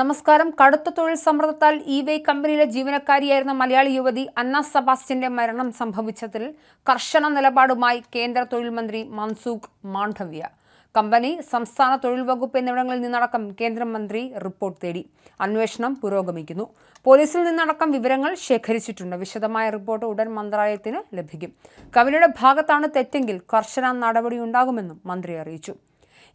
നമസ്കാരം. കടുത്ത തൊഴിൽ സമ്മർദ്ദത്താൽ ഇ വേ കമ്പനിയിലെ ജീവനക്കാരിയായിരുന്ന മലയാളി യുവതി അന്ന സബാസ്റ്റിന്റെ മരണം സംഭവിച്ചതിൽ കർശന നിലപാടുമായി കേന്ദ്ര തൊഴിൽ മന്ത്രി മൻസൂഖ് മാണ്ഡവ്യ. കമ്പനി സംസ്ഥാന തൊഴിൽ വകുപ്പ് എന്നിവിടങ്ങളിൽ നിന്നടക്കം കേന്ദ്രമന്ത്രി റിപ്പോർട്ട് തേടി അന്വേഷണം പുരോഗമിക്കുന്നു. പോലീസിൽ നിന്നടക്കം വിവരങ്ങൾ ശേഖരിച്ചിട്ടുണ്ട്. വിശദമായ റിപ്പോർട്ട് ഉടൻ മന്ത്രാലയത്തിന് ലഭിക്കും. കമ്പനിയുടെ ഭാഗത്താണ് തെറ്റെങ്കിൽ കർശന നടപടിയുണ്ടാകുമെന്നും മന്ത്രി അറിയിച്ചു.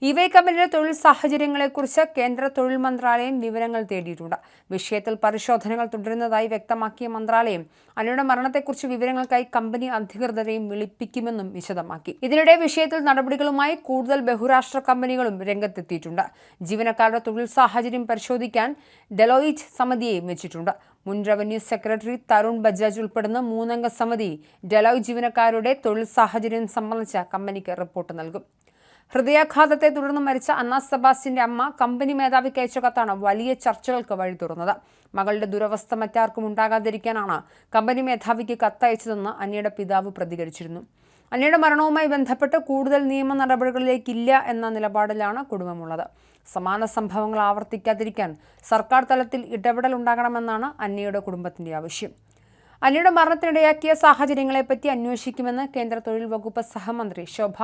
ഇവേ കമ്പനിയുടെ തൊഴിൽ സാഹചര്യങ്ങളെക്കുറിച്ച് കേന്ദ്ര തൊഴിൽ മന്ത്രാലയം വിവരങ്ങൾ തേടിയിട്ടുണ്ട്. വിഷയത്തിൽ പരിശോധനകൾ തുടരുന്നതായി വ്യക്തമാക്കിയ മന്ത്രാലയം അനുയുടെ മരണത്തെക്കുറിച്ച് വിവരങ്ങൾക്കായി കമ്പനി അധികൃതരെയും വിളിപ്പിക്കുമെന്നും വിശദമാക്കി. ഇതിനിടെ വിഷയത്തിൽ നടപടികളുമായി കൂടുതൽ ബഹുരാഷ്ട്ര കമ്പനികളും രംഗത്തെത്തിയിട്ടുണ്ട്. ജീവനക്കാരുടെ തൊഴിൽ സാഹചര്യം പരിശോധിക്കാൻ ഡെലോയിറ്റ് സമിതിയെയും വെച്ചിട്ടുണ്ട്. മുൻ റവന്യൂ സെക്രട്ടറി തരുൺ ബജാജ് ഉൾപ്പെടുന്ന മൂന്നംഗ സമിതി ഡെലോയ് ജീവനക്കാരുടെ തൊഴിൽ സാഹചര്യം സംബന്ധിച്ച കമ്പനിക്ക് റിപ്പോർട്ട് നൽകും. ഹൃദയാഘാതത്തെ തുടർന്ന് മരിച്ച അന്ന സെബാസ്റ്റിന്റെ അമ്മ കമ്പനി മേധാവിക്ക് അയച്ച കത്താണ് വലിയ ചർച്ചകൾക്ക് വഴി തുറന്നത് മകളുടെ ദുരവസ്ഥ മറ്റാർക്കും ഉണ്ടാകാതിരിക്കാനാണ് കമ്പനി മേധാവിക്ക് കത്തയച്ചതെന്ന് അന്നയുടെ പിതാവ് പ്രതികരിച്ചിരുന്നു. അന്നയുടെ മരണവുമായി ബന്ധപ്പെട്ട് കൂടുതൽ നിയമ നടപടികളിലേക്കില്ല എന്ന നിലപാടിലാണ് കുടുംബമുള്ളത്. സമാന സംഭവങ്ങൾ ആവർത്തിക്കാതിരിക്കാൻ സർക്കാർ തലത്തിൽ ഇടപെടൽ ഉണ്ടാകണമെന്നാണ് അന്നയുടെ കുടുംബത്തിന്റെ ആവശ്യം. അനിയുടെ മരണത്തിനിടയാക്കിയ സാഹചര്യങ്ങളെപ്പറ്റി അന്വേഷിക്കുമെന്ന് കേന്ദ്ര തൊഴിൽ വകുപ്പ് സഹമന്ത്രി ശോഭ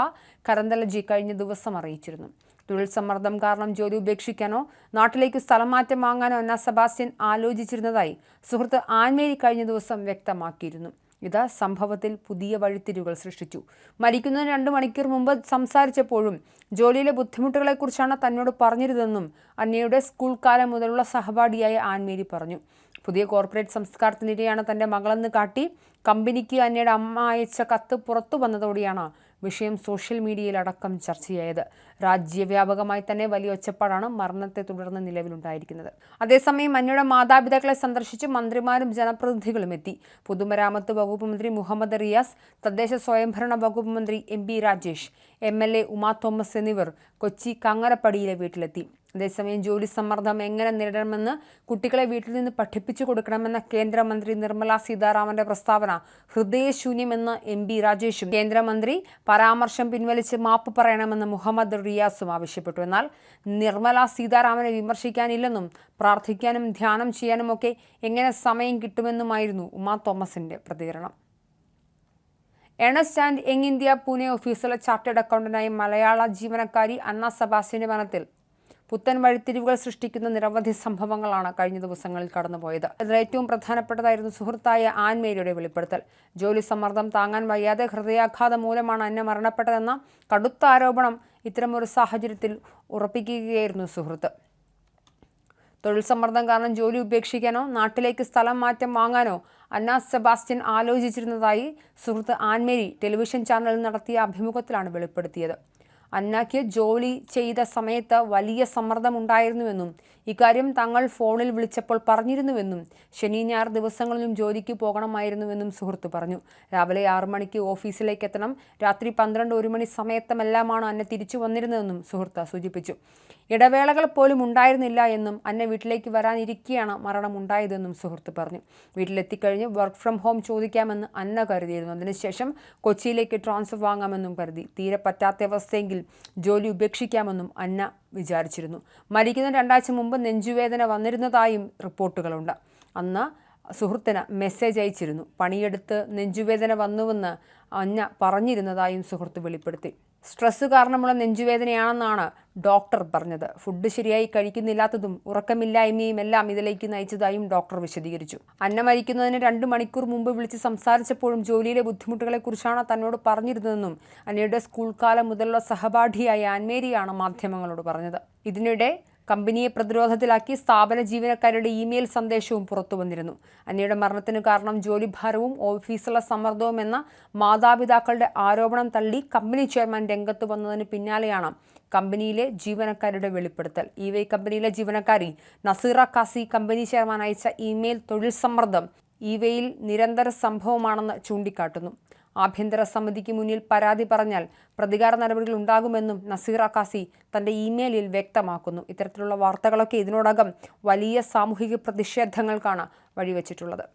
കരന്തലജി കഴിഞ്ഞ ദിവസം അറിയിച്ചിരുന്നു. തൊഴിൽ സമ്മർദ്ദം കാരണം ജോലി ഉപേക്ഷിക്കാനോ നാട്ടിലേക്ക് സ്ഥലം മാറ്റം വാങ്ങാനോ എന്ന സെബാസ്റ്റ്യൻ ആലോചിച്ചിരുന്നതായി സുഹൃത്ത് ആൻമേരി കഴിഞ്ഞ ദിവസം വ്യക്തമാക്കിയിരുന്നു. ഇത് സംഭവത്തിൽ പുതിയ വഴിത്തിരിവുകൾ സൃഷ്ടിച്ചു. മരിക്കുന്നതിന് രണ്ട് മണിക്കൂർ മുമ്പ് സംസാരിച്ചപ്പോഴും ജോലിയിലെ ബുദ്ധിമുട്ടുകളെക്കുറിച്ചാണ് തന്നോട് പറഞ്ഞിരുതെന്നും അന്നയുടെ സ്കൂൾ കാലം മുതലുള്ള സഹപാഠിയായ ആൻമേരി പറഞ്ഞു. പുതിയ കോർപ്പറേറ്റ് സംസ്കാരത്തിനിടെയാണ് തന്റെ മകളെന്ന് കാട്ടി കമ്പനിക്ക് അന്നയുടെ അമ്മ അയച്ച കത്ത് പുറത്തു വന്നതോടെയാണ് വിഷയം സോഷ്യൽ മീഡിയയിൽ അടക്കം ചർച്ചയായത്. രാജ്യവ്യാപകമായി തന്നെ വലിയ ഒച്ചപ്പാടാണ് മരണത്തെ തുടർന്ന് നിലവിലുണ്ടായിരിക്കുന്നത്. അതേസമയം അന്നയുടെ മാതാപിതാക്കളെ സന്ദർശിച്ച് മന്ത്രിമാരും ജനപ്രതിനിധികളും എത്തി. പൊതുമരാമത്ത് വകുപ്പ് മന്ത്രി മുഹമ്മദ് റിയാസ് തദ്ദേശ സ്വയംഭരണ വകുപ്പ് മന്ത്രി എം രാജേഷ് എ ഉമാ തോമസ് എന്നിവർ കൊച്ചി കങ്ങരപ്പടിയിലെ വീട്ടിലെത്തി. അതേസമയം ജോലി സമ്മർദ്ദം എങ്ങനെ നേരിടണമെന്ന് കുട്ടികളെ വീട്ടിൽ നിന്ന് പഠിപ്പിച്ചു കൊടുക്കണമെന്ന കേന്ദ്രമന്ത്രി നിർമ്മല സീതാരാമന്റെ പ്രസ്താവന ഹൃദയശൂന്യമെന്ന് എം ബി രാജേഷും. കേന്ദ്രമന്ത്രി പരാമർശം പിൻവലിച്ച് മാപ്പ് പറയണമെന്ന് മുഹമ്മദ് റിയാസും ആവശ്യപ്പെട്ടു. എന്നാൽ നിർമ്മല സീതാരാമനെ വിമർശിക്കാനില്ലെന്നും പ്രാർത്ഥിക്കാനും ധ്യാനം ചെയ്യാനുമൊക്കെ എങ്ങനെ സമയം കിട്ടുമെന്നുമായിരുന്നു ഉമാ തോമസിന്റെ പ്രതികരണം. Ernst and Young India Pune ഓഫീസിലെ ചാർട്ടേഡ് അക്കൗണ്ടന്റായി മലയാള ജീവനക്കാരി അന്ന സബാസിന്റെ മരണത്തിൽ പുത്തൻ വഴിത്തിരിവുകൾ സൃഷ്ടിക്കുന്ന നിരവധി സംഭവങ്ങളാണ് കഴിഞ്ഞ ദിവസങ്ങളിൽ കടന്നുപോയത്. അതിൽ ഏറ്റവും പ്രധാനപ്പെട്ടതായിരുന്നു സുഹൃത്തായ ആൻമേരിയുടെ വെളിപ്പെടുത്തൽ. ജോലി സമ്മർദ്ദം താങ്ങാൻ വയ്യാതെ ഹൃദയാഘാതം മൂലമാണ് അന്നെ മരണപ്പെട്ടതെന്ന കടുത്ത ആരോപണം ഇത്തരമൊരു സാഹചര്യത്തിൽ ഉറപ്പിക്കുകയായിരുന്നു സുഹൃത്ത്. തൊഴിൽ സമ്മർദ്ദം കാരണം ജോലി ഉപേക്ഷിക്കാനോ നാട്ടിലേക്ക് സ്ഥലം മാറ്റം വാങ്ങാനോ അന്ന സെബാസ്റ്റ്യൻ ആലോചിച്ചിരുന്നതായി സുഹൃത്ത് ആൻമേരി ടെലിവിഷൻ ചാനലിൽ നടത്തിയ അഭിമുഖത്തിലാണ് വെളിപ്പെടുത്തിയത്. അന്നയ്ക്ക് ജോലി ചെയ്ത സമയത്ത് വലിയ സമ്മർദ്ദമുണ്ടായിരുന്നുവെന്നും ഇക്കാര്യം തങ്ങൾ ഫോണിൽ വിളിച്ചപ്പോൾ പറഞ്ഞിരുന്നുവെന്നും ശനി ഞായർ ദിവസങ്ങളിലും ജോലിക്ക് പോകണമായിരുന്നുവെന്നും സുഹൃത്ത് പറഞ്ഞു. രാവിലെ ആറു മണിക്ക് ഓഫീസിലേക്ക് എത്തണം രാത്രി പന്ത്രണ്ട് ഒരു മണി സമയത്തുമെല്ലാമാണ് അന്ന തിരിച്ചു വന്നിരുന്നതെന്നും സുഹൃത്ത് സൂചിപ്പിച്ചു. ഇടവേളകൾ പോലും ഉണ്ടായിരുന്നില്ല എന്നും അന്ന വീട്ടിലേക്ക് വരാനിരിക്കെയാണ് മരണം ഉണ്ടായതെന്നും സുഹൃത്ത് പറഞ്ഞു. വീട്ടിലെത്തിക്കഴിഞ്ഞ് വർക്ക് ഫ്രം ഹോം ചോദിക്കാമെന്ന് അന്ന കരുതിയിരുന്നു. അതിനുശേഷം കൊച്ചിയിലേക്ക് ട്രാൻസ്ഫർ വാങ്ങാമെന്നും കരുതി. തീരെ പറ്റാത്ത അവസ്ഥയെങ്കിൽ ജോലി ഉപേക്ഷിക്കാമെന്നും അന്ന വിചാരിച്ചിരുന്നു. മരിക്കുന്ന രണ്ടാഴ്ച മുമ്പ് നെഞ്ചുവേദന വന്നിരുന്നതായും റിപ്പോർട്ടുകളുണ്ട്. അന്ന് സുഹൃത്തിന് മെസ്സേജ് അയച്ചിരുന്നു. പണിയെടുത്ത് നെഞ്ചുവേദന വന്നുവെന്ന് അന്ന പറഞ്ഞിരുന്നതായും സുഹൃത്ത് വെളിപ്പെടുത്തി. സ്ട്രെസ് കാരണമുള്ള നെഞ്ചുവേദനയാണെന്നാണ് ഡോക്ടർ പറഞ്ഞത്. ഫുഡ് ശരിയായി കഴിക്കുന്നില്ലാത്തതും ഉറക്കമില്ലായ്മയും എല്ലാം ഇതിലേക്ക് നയിച്ചതായും ഡോക്ടർ വിശദീകരിച്ചു. അന്ന മരിക്കുന്നതിന് രണ്ട് മണിക്കൂർ മുമ്പ് വിളിച്ച് സംസാരിച്ചപ്പോഴും ജോലിയിലെ ബുദ്ധിമുട്ടുകളെക്കുറിച്ചാണ് തന്നോട് പറഞ്ഞിരുന്നതെന്നും അന്നയുടെ സ്കൂൾ കാലം മുതലുള്ള സഹപാഠിയായ ആൻമേരിയാണ് മാധ്യമങ്ങളോട് പറഞ്ഞത്. ഇതിനിടെ കമ്പനിയെ പ്രതിരോധത്തിലാക്കി സ്ഥാപന ജീവനക്കാരുടെ ഇമെയിൽ സന്ദേശവും പുറത്തുവന്നിരുന്നു. അന്നയുടെ മരണത്തിന് കാരണം ജോലിഭാരവും ഓഫീസിലെ സമ്മർദ്ദവും എന്ന മാതാപിതാക്കളുടെ ആരോപണം തള്ളി കമ്പനി ചെയർമാൻ രംഗത്ത് വന്നതിന് പിന്നാലെയാണ് കമ്പനിയിലെ ജീവനക്കാരുടെ വെളിപ്പെടുത്തൽ. ഇ വൈ കമ്പനിയിലെ ജീവനക്കാരി നസീറ കാസി കമ്പനി ചെയർമാൻ അയച്ച ഇമെയിൽ തൊഴിൽ സമ്മർദ്ദം ഇവയിൽ നിരന്തര സംഭവമാണെന്ന് ചൂണ്ടിക്കാട്ടുന്നു. ആഭ്യന്തര സമിതിക്ക് മുന്നിൽ പരാതി പറഞ്ഞാൽ പ്രതികാര നടപടികൾ ഉണ്ടാകുമെന്നും നസീർ അക്കാസി തന്റെ ഇമെയിലിൽ വ്യക്തമാക്കുന്നു. ഇത്തരത്തിലുള്ള വാർത്തകളൊക്കെ ഇതിനോടകം വലിയ സാമൂഹിക പ്രതിഷേധങ്ങൾക്കാണ് വഴിവെച്ചിട്ടുള്ളത്.